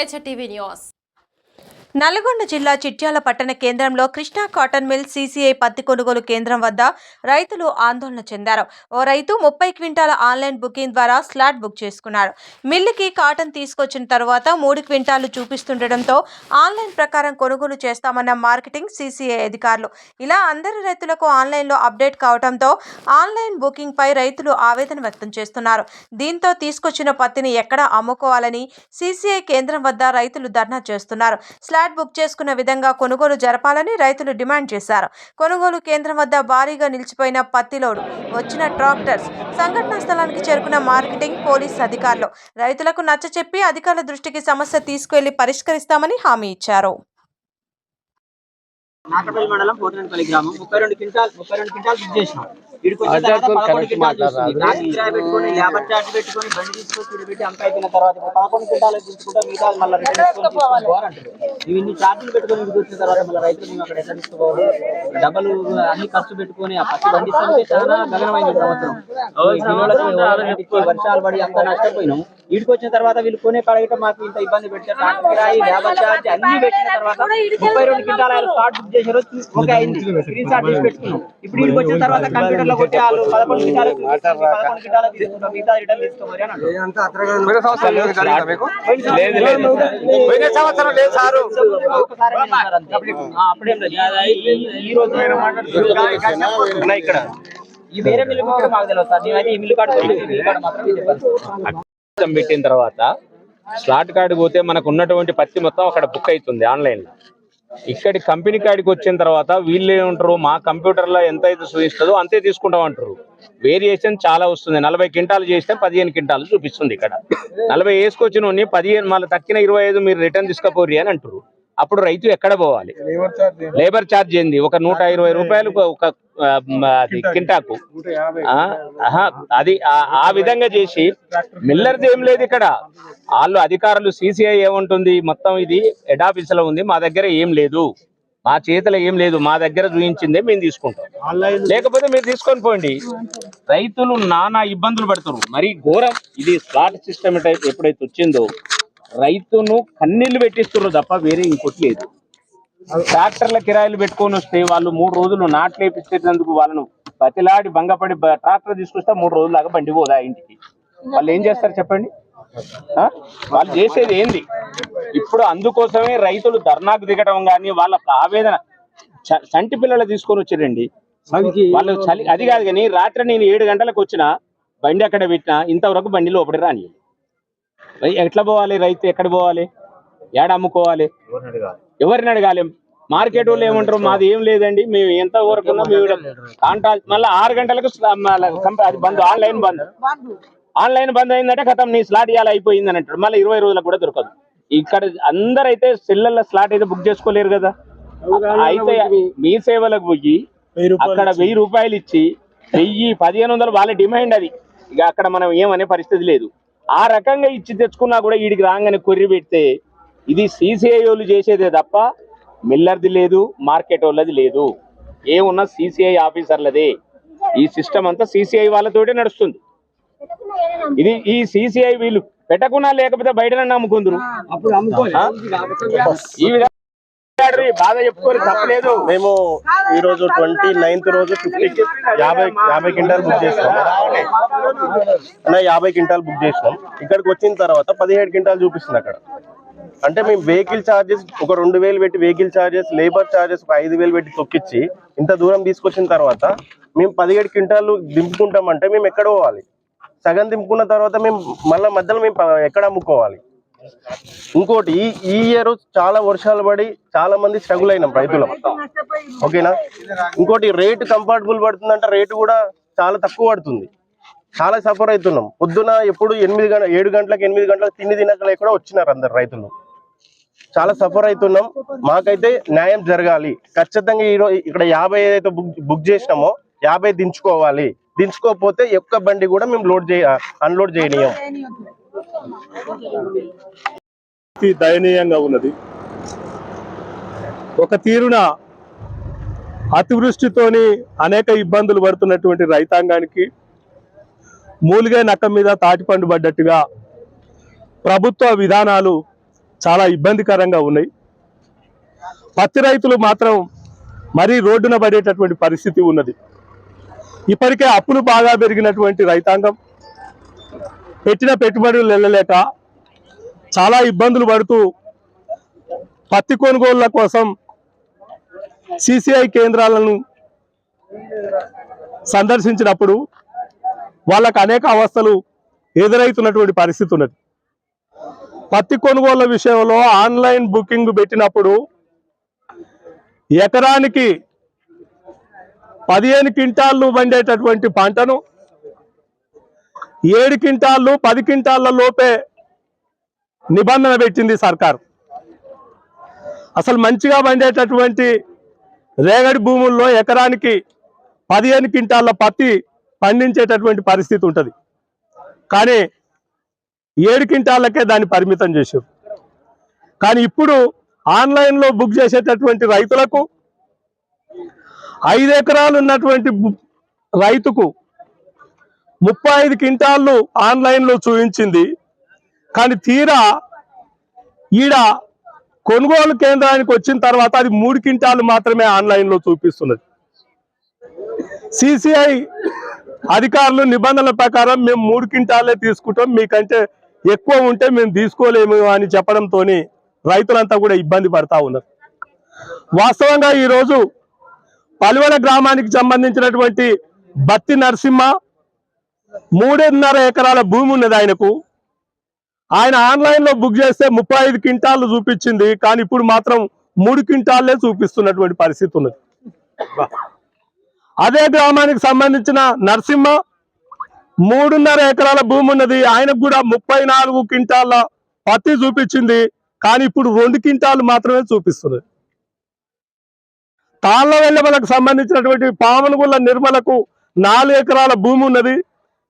Teja TV news Nalgonda జిల్లా చిట్యాల పట్టణ కేంద్రంలో కృష్ణా కాటన్ మిల్ సీసీఐ పత్తి కొనుగోలు కేంద్రం వద్ద రైతులు ఆందోళన చెందారు. ఓ రైతు ముప్పై క్వింటాల ఆన్లైన్ బుకింగ్ ద్వారా స్లాట్ బుక్ చేసుకున్నాడు. మిల్లుకి కాటన్ తీసుకొచ్చిన తర్వాత మూడు క్వింటాలు చూపిస్తుండటంతో ఆన్లైన్ ప్రకారం కొనుగోలు చేస్తామన్న మార్కెటింగ్ సీసీఐ అధికారులు. ఇలా అందరి రైతులకు ఆన్లైన్లో అప్డేట్ కావడంతో ఆన్లైన్ బుకింగ్ పై రైతులు ఆవేదన వ్యక్తం చేస్తున్నారు. దీంతో తీసుకొచ్చిన పత్తిని ఎక్కడ అమ్ముకోవాలని సీసీఐ కేంద్రం వద్ద రైతులు ధర్నా చేస్తున్నారు. స్లాట్ బుక్ చేసుకున్న విధంగా కొనుగోలు జరపాలని రైతులు డిమాండ్ చేశారు. కొనుగోలు కేంద్రం వద్ద భారీగా నిలిచిపోయిన పత్తిలోడు వచ్చిన ట్రాక్టర్స్ సంఘటనా స్థలానికి చేరుకున్న మార్కెటింగ్ పోలీస్ అధికారులు. రైతులకు నచ్చచెప్పి అధికారుల దృష్టికి సమస్య తీసుకువెళ్ళి పరిష్కరిస్తామని హామీ ఇచ్చారు. నాకపల్లి మండలం పోతనపల్లి గ్రామం. ముప్పై రెండు క్వింటాల్ ముప్పై రెండు క్వింటాల్ బుక్ చేసినాం. వీడికి వచ్చిన తర్వాత పదకొండు క్వింటాల్ చూస్తుంది నాకు కిరాయి పెట్టుకొని లేబర్ చార్జ్ పెట్టుకొని బండి తీసుకొచ్చి ఈడ పెట్టి అంత అయిపోయిన తర్వాత ఇప్పుడు పదకొండు క్వింటాలు తీసుకుంటా మిగతా మళ్ళీ రిటర్న్ తీసుకొని తీసుకోవాలి అంటారు. ఇవి ఇన్ని ఛార్జీలు పెట్టుకొని ఇంటికి వచ్చిన తర్వాత మళ్ళీ రైతులు మేము అక్కడ ఎట్లా తీసుకోవాలి? డబ్బులు అన్ని ఖర్చు పెట్టుకొని ఆ చాలా గగనమైంది సంవత్సరం. వర్షాలు పడి అంత నష్టపోయినాం. వీడికి వచ్చిన తర్వాత వీళ్ళు కొనే కడగట మాకు ఇంత ఇబ్బంది పెట్టారు. ట్రాక్టర్ కిరాయి లేబర్ చార్జ్ అన్ని పెట్టిన తర్వాత ముప్పై రెండు క్వింటాల స్టార్ట్ ఓకే అయింది. స్క్రీన్ షాట్ చేసి పెట్టుకున్నాం. ఇప్పుడు వీడికి వచ్చిన తర్వాత కంప్యూటర్లో కొట్టి వాళ్ళు పదకొండు తీసుకుంటాం మిగతా రిటర్న్ తీసుకోమని ఈ- రోజు ఉన్నాయి ఇక్కడ. ఈ వేరే మిల్లు కూడా మాకు తెలియదు సార్. నేనైతే ఈ మిల్లు. మొత్తం పెట్టిన తర్వాత స్లాట్ కార్డు పోతే మనకు ఉన్నటువంటి పత్తి మొత్తం అక్కడ బుక్ అవుతుంది ఆన్లైన్లో ఇక్కడి కంపెనీ కాడికి వచ్చిన తర్వాత వీళ్ళు ఏమంటారు మా కంప్యూటర్లో ఎంత అయితే చూపిస్తుందో అంతే తీసుకుంటాం అంటారు. వేరియేషన్ చాలా వస్తుంది. నలభై క్వింటాలు చేస్తే పదిహేను క్వింటాలు చూపిస్తుంది ఇక్కడ. నలభై వేసుకొచ్చిన పదిహేను మళ్ళీ తక్కిన ఇరవై ఐదు మీరు రిటర్న్ తీసుకపోరి అని అంటారు. అప్పుడు రైతు ఎక్కడ పోవాలి? లేబర్ ఛార్జ్ ఏంది? ఒక నూట ఇరవై రూపాయలు ఒక కింటాకు. అది ఆ- ఆ విధంగా చేసి మిల్లర్ది ఏం లేదు ఇక్కడ. వాళ్ళు అధికారులు సిసిఐ ఏముంటుంది? మొత్తం ఇది హెడ్ ఆఫీస్లో ఉంది. మా దగ్గర ఏం లేదు. మా చేతిలో ఏం లేదు. మా దగ్గర చూపించిందే మేము తీసుకుంటాం. లేకపోతే మీరు తీసుకొని పోండి. రైతులు నానా ఇబ్బందులు పడుతున్నారు. మరి ఘోరం. ఇది స్లాట్ సిస్టమ్ ఎప్పుడైతే వచ్చిందో రైతును కన్నీళ్ళు పెట్టిస్తున్నారు తప్ప వేరే ఇంకోటి లేదు. ట్రాక్టర్ల కిరాయిలు పెట్టుకొని వస్తే వాళ్ళు మూడు రోజులు నాట్లు వాళ్ళను బతిలాడి భంగపడి ట్రాక్టర్ తీసుకొస్తే మూడు రోజుల దాకా బండి పోదా ఇంటికి. వాళ్ళు ఏం చేస్తారు చెప్పండి? ఆ? వాళ్ళు చేసేది ఏంది? ఇప్పుడు అందుకోసమే రైతులు ధర్నాకు దిగటం కానీ వాళ్ళ ఆవేదన చంటి పిల్లలు తీసుకొని వచ్చారండి. వాళ్ళు చలి అది కాదు కానీ రాత్రి నేను ఏడు గంటలకు వచ్చిన బండి అక్కడ పెట్టినా ఇంతవరకు బండి లోపలి రాని ఎట్లా పోవాలి? రైతు ఎక్కడ పోవాలి? ఏడ అమ్ముకోవాలి? ఎవరిని అడగాలి? మార్కెట్ వాళ్ళు ఏమంటారు? మాది ఏం లేదండి. మేము ఎంత వరకు మేము కాంట్రాక్ట్ మళ్ళీ ఆరు గంటలకు అది బంద్ ఆన్లైన్ బంద్. ఆన్లైన్ బంద్ అయిందంటే కథం నీ స్లాట్ ఇవ్వాలి అయిపోయింది అని అంటారు. మళ్ళీ ఇరవై రోజులకు కూడా దొరకదు. ఇక్కడ అందరైతే సెల్లర్ల స్లాట్ అయితే బుక్ చేసుకోలేరు కదా. అయితే మీ సేవలకు పోయి అక్కడ వెయ్యి రూపాయలు ఇచ్చి వెయ్యి పదిహేను వందలు వాళ్ళ డిమాండ్ అది. ఇక అక్కడ మనం ఏమనే పరిస్థితి లేదు. ఆ రకంగా ఇచ్చి తెచ్చుకున్నా కూడా వీడికి రాగానే కొర్రి పెడితే ఇది సిసిఐ వాళ్ళు చేసేదే తప్ప మిల్లర్ది లేదు మార్కెట్ వాళ్ళది లేదు. ఏమున్నా సిసిఐ ఆఫీసర్లదే. ఈ సిస్టమ్ అంతా సిసిఐ వాళ్ళతోటే నడుస్తుంది. ఇది ఈ సిసిఐ వీళ్ళు పెట్టకున్నా లేకపోతే బయట ఆ? ఈ విధంగా బాధ చెప్పుకోరు తప్పలేదు. మేము ఈ రోజు ట్వంటీ నైన్త్ రోజు ఫిఫ్టీ యాభై యాభై క్వింటాల్ బుక్ చేసినాం. అన్న యాభై క్వింటాల్ బుక్ చేసినాం. ఇక్కడికి వచ్చిన తర్వాత పదిహేడు క్వింటాల్ చూపిస్తుంది అక్కడ. అంటే మేము వెహికల్ ఛార్జెస్ ఒక రెండు వేలు పెట్టి వెహికల్ ఛార్జెస్ లేబర్ ఛార్జెస్ ఒక ఐదు వేలు పెట్టి తొక్కిచ్చి ఇంత దూరం తీసుకొచ్చిన తర్వాత మేము పదిహేడు క్వింటాలు దింపుకుంటామంటే మేము ఎక్కడ పోవాలి? సగం దింపుకున్న తర్వాత మేము మళ్ళీ మధ్యలో మేము ఎక్కడ అమ్ముకోవాలి? ఇంకోటి ఈ ఇయర్ చాలా వర్షాలు పడి చాలా మంది స్ట్రగుల్ అయినాం రైతులు. ఓకేనా? ఇంకోటి రేటు కంఫర్టబుల్ పడుతుందంటే రేటు కూడా చాలా తక్కువ పడుతుంది. చాలా సఫర్ అవుతున్నాం. పొద్దున ఎప్పుడు ఎనిమిది గంట ఏడు గంటలకు ఎనిమిది గంటలకు తిండి తినకలే కూడా వచ్చినారు అందరు రైతులు. చాలా సఫర్ అవుతున్నాం. మాకైతే న్యాయం జరగాలి. ఖచ్చితంగా ఈరోజు ఇక్కడ యాభై ఏదైతే బుక్ బుక్ చేసినామో యాభై దించుకోవాలి. దించుకోకపోతే ఒక్క బండి కూడా మేము లోడ్ చేయ అన్లోడ్ చేయనీయం. దయనీయంగా ఉన్నది. ఒక తీరున అతివృష్టితోని అనేక ఇబ్బందులు పడుతున్నటువంటి రైతాంగానికి మూలిగే నక్క మీద తాటిపండు పడ్డట్టుగా ప్రభుత్వ విధానాలు చాలా ఇబ్బందికరంగా ఉన్నాయి. పత్తి రైతులు మాత్రం మరీ రోడ్డున పడేటటువంటి పరిస్థితి ఉన్నది. ఇప్పటికే అప్పులు బాగా పెరిగినటువంటి రైతాంగం పెట్టిన పెట్టుబడులు వెళ్ళలేక చాలా ఇబ్బందులు పడుతూ పత్తి కొనుగోళ్ళ కోసం సిసిఐ కేంద్రాలను సందర్శించినప్పుడు వాళ్ళకు అనేక అవస్థలు ఎదురవుతున్నటువంటి పరిస్థితి ఉన్నది. పత్తి కొనుగోళ్ళ విషయంలో ఆన్లైన్ బుకింగ్ పెట్టినప్పుడు ఎకరానికి పదిహేను క్వింటాళ్ళు పండేటటువంటి పంటను ఏడు క్వింటాళ్ళు పది క్వింటాళ్ళ లోపే నిబంధన పెట్టింది సర్కారు. అసలు మంచిగా పండేటటువంటి రేగడి భూముల్లో ఎకరానికి పదిహేను క్వింటాళ్ళ పత్తి పండించేటటువంటి పరిస్థితి ఉంటుంది. కానీ ఏడు క్వింటాళ్ళకే దాన్ని పరిమితం చేశారు. కానీ ఇప్పుడు ఆన్లైన్లో బుక్ చేసేటటువంటి రైతులకు ఐదు ఎకరాలు ఉన్నటువంటి రైతుకు ముప్పై ఐదు క్వింటాళ్ళు ఆన్లైన్లో చూపించింది. కానీ తీరా ఈడ కొనుగోలు కేంద్రానికి వచ్చిన తర్వాత అది మూడు క్వింటాలు మాత్రమే ఆన్లైన్లో చూపిస్తున్నది. సిసిఐ అధికారులు నిబంధనల ప్రకారం మేము మూడు క్వింటాలే తీసుకుంటాం. మీకంటే ఎక్కువ ఉంటే మేము తీసుకోలేము అని చెప్పడంతో రైతులంతా కూడా ఇబ్బంది పడతా ఉన్నారు. వాస్తవంగా ఈరోజు పలువల గ్రామానికి సంబంధించినటువంటి బత్తి నరసింహ మూడున్నర ఎకరాల భూమి ఉన్నది ఆయనకు. ఆయన ఆన్లైన్లో బుక్ చేస్తే ముప్పై ఐదు క్వింటాలు చూపించింది కానీ ఇప్పుడు మాత్రం మూడు క్వింటాల్లే చూపిస్తున్నటువంటి పరిస్థితి ఉన్నది. అదే గ్రామానికి సంబంధించిన నరసింహ మూడున్నర ఎకరాల భూమి ఉన్నది. ఆయనకు కూడా ముప్పై నాలుగు క్వింటాల పత్తి చూపించింది కానీ ఇప్పుడు రెండు క్వింటాలు మాత్రమే చూపిస్తున్నది. తాళ్ళ వెళ్ళమలకు సంబంధించినటువంటి పామనగుళ్ళ నిర్మలకు నాలుగు ఎకరాల భూమి ఉన్నది.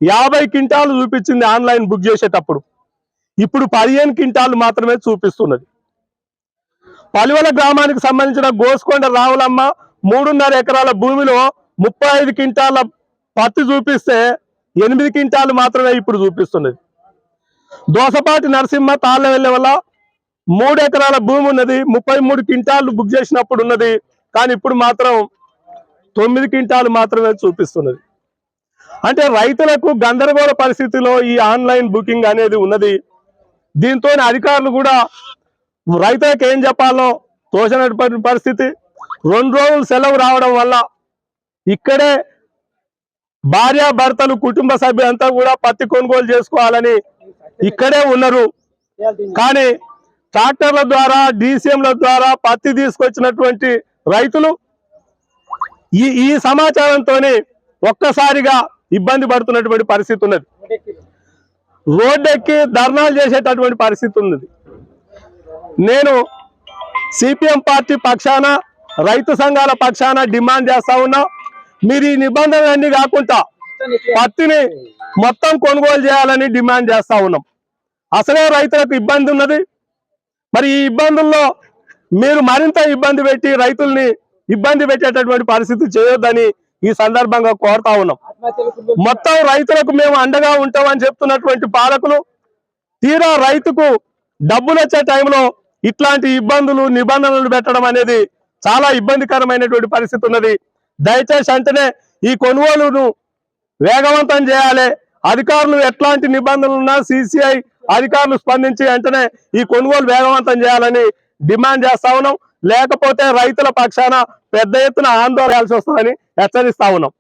యాభై క్వింటాలు చూపించింది ఆన్లైన్ బుక్ చేసేటప్పుడు. ఇప్పుడు పదిహేను క్వింటాలు మాత్రమే చూపిస్తున్నది. పలివల గ్రామానికి సంబంధించిన గోస్కొండ రావులమ్మ మూడున్నర ఎకరాల భూమిలో ముప్పై ఐదు క్వింటాల పత్తి చూపిస్తే ఎనిమిది క్వింటాలు మాత్రమే ఇప్పుడు చూపిస్తున్నది. దోసపాటి నరసింహ తాళ్ళ వెళ్ళే వల్ల మూడు ఎకరాల భూమి ఉన్నది ముప్పై మూడు క్వింటాలు బుక్ చేసినప్పుడు ఉన్నది కానీ ఇప్పుడు మాత్రం తొమ్మిది క్వింటాలు మాత్రమే చూపిస్తున్నది. అంటే రైతులకు గందరగోళ పరిస్థితిలో ఈ ఆన్లైన్ బుకింగ్ అనేది ఉన్నది. దీంతో అధికారులు కూడా రైతులకు ఏం చెప్పాలో తోచినటువంటి పరిస్థితి. రెండు రోజులు సెలవు రావడం వల్ల ఇక్కడే భార్య భర్తలు కుటుంబ సభ్యులంతా కూడా పత్తి కొనుగోలు చేసుకోవాలని ఇక్కడే ఉన్నారు. కానీ ట్రాక్టర్ల ద్వారా డీసీఎంల ద్వారా పత్తి తీసుకొచ్చినటువంటి రైతులు ఈ ఈ సమాచారంతోనే ఒక్కసారిగా ఇబ్బంది పడుతున్నటువంటి పరిస్థితి ఉన్నది. రోడ్డెక్కి ధర్నాలు చేసేటటువంటి పరిస్థితి ఉన్నది. నేను సిపిఎం పార్టీ పక్షాన రైతు సంఘాల పక్షాన డిమాండ్ చేస్తా ఉన్నా మీరు ఈ నిబంధనలన్నీ కాకుండా పత్తిని మొత్తం కొనుగోలు చేయాలని డిమాండ్ చేస్తా ఉన్నాం. అసలే రైతులకు ఇబ్బంది ఉన్నది. మరి ఈ ఇబ్బందుల్లో మీరు మరింత ఇబ్బంది పెట్టి రైతుల్ని ఇబ్బంది పెట్టేటటువంటి పరిస్థితి చేయొద్దని ఈ సందర్భంగా కోరుతా ఉన్నాం. మొత్తం రైతులకు మేము అండగా ఉంటామని చెప్తున్నటువంటి పాలకులు తీరా రైతుకు డబ్బులు వచ్చే టైంలో ఇట్లాంటి ఇబ్బందులు నిబంధనలు పెట్టడం అనేది చాలా ఇబ్బందికరమైనటువంటి పరిస్థితి ఉన్నది. దయచేసి అంటేనే ఈ కొనుగోలును వేగవంతం చేయాలి. అధికారులు ఎట్లాంటి నిబంధనలు ఉన్నా సిసిఐ అధికారులు స్పందించి వెంటనే ఈ కొనుగోలు వేగవంతం చేయాలని డిమాండ్ చేస్తా ఉన్నాం. లేకపోతే రైతుల పక్షాన పెద్ద ఎత్తున ఆందోళన చేయాల్సి వస్తుందని హెచ్చరిస్తా ఉన్నాం.